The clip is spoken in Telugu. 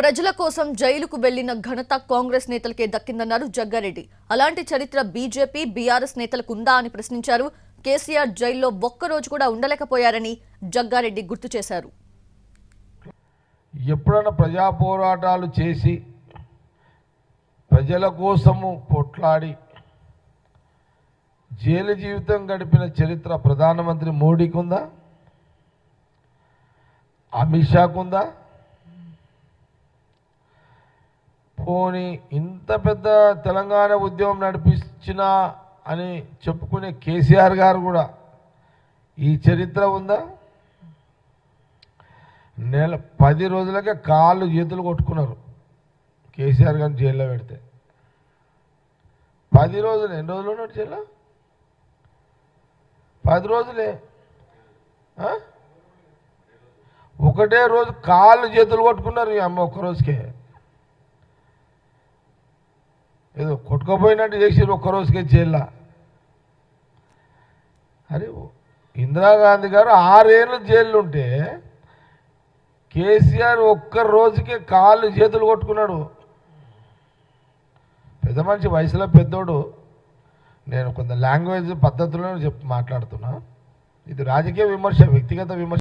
ప్రజల కోసం జైలుకు వెళ్ళిన ఘనత కాంగ్రెస్ నేతలకే దక్కిందన్నారు జగ్గారెడ్డి. అలాంటి చరిత్ర బీజేపీ బీఆర్ఎస్ నేతలకు ఉందా అని ప్రశ్నించారు. కేసీఆర్ జైల్లో ఒక్కరోజు కూడా ఉండలేకపోయారని జగ్గారెడ్డి గుర్తు చేశారు. ఎప్పుడైనా ప్రజా పోరాటాలు చేసి ప్రజల కోసము పొట్లాడి జైలు జీవితం గడిపిన చరిత్ర ప్రధానమంత్రి మోడీకి ఉందా అమిత్ షాకుందా ఉందా పోనీ ఇంత పెద్ద తెలంగాణ ఉద్యమం నడిపించిన అని చెప్పుకునే కేసీఆర్ గారు కూడా ఈ చరిత్ర ఉందా? నెల పది రోజులకే కాళ్ళు చేతులు కొట్టుకున్నారు కేసీఆర్ గారిని జైల్లో పెడితే. పది రోజులు ఎన్ని రోజులు ఉన్నాడు జైల్లో? పది రోజులే. ఒకటే రోజు కాళ్ళు చేతులు కొట్టుకున్నారు ఈ అమ్మ ఒక్క రోజుకే ఏదో కొట్టుకోపోయినట్టు చేసిరు ఒక్కరోజుకే జైల్లో. అరే ఇందిరాగాంధీ గారు ఆరేళ్ళు జైలు ఉంటే కేసీఆర్ ఒక్క రోజుకే కాళ్ళు చేతులు కొట్టుకున్నాడు. పెద్ద మనిషి వయసులో పెద్దోడు. నేను కొంత లాంగ్వేజ్ పద్ధతిలో చెప్ మాట్లాడుతున్నా. ఇది రాజకీయ విమర్శ వ్యక్తిగత విమర్శ.